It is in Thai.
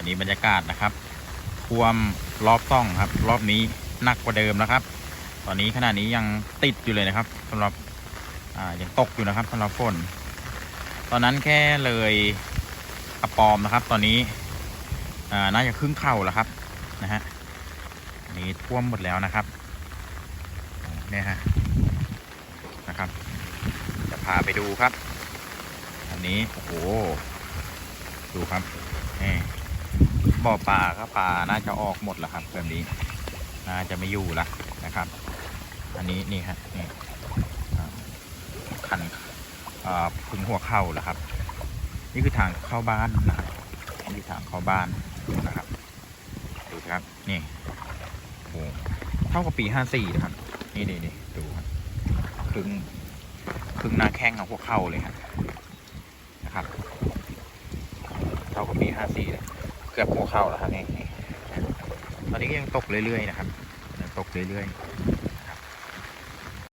ันี่บรรยากาศนะครับท่วมรอบซ่องครับ รอบนี้หนักกว่าเดิมนะครับ ตอนนี้ขณะนี้ยังติดอยู่เลยนะครับสำหรับอ่ายังตกอยู่นะครับสำหรับฝน ตอนนั้นแค่เลยกระปอมนะครับ ตอนนี้อ่าน่าจะครึ่งเข่าแล้วครับนะฮะน,นี้ท่วมหมดแล้วนะครับเนี่ยฮะนะครับ จะพาไปดูครับ อันนี้โอ้โหดูครับนี่ บ่อปลาก็ปลาน่าจะออกหมดแล้วครับแบบนี้น่าจะไม่อยู่ละนะครับ อันนี้นี่ฮะนี่คันพึงหัวเข่าแล้วครับ นี่คือทางเข้าบ้านนะครับนี่คือทางเข้าบ้านนะครับดูครับนี่โอ้เท่ากับปีห้าสี่นะครับ นี่นี่นี่ดูครับครึ่งครึ่งหน้าแข้งของพวเข้าเลยครับนะครับ เท่ากับปีห้าสี่เลย เกือบหัวเข่าแล้วครับนี่ตอนนี้ก็ยังตกเรื่อยๆนะครับตกเรื่อยๆ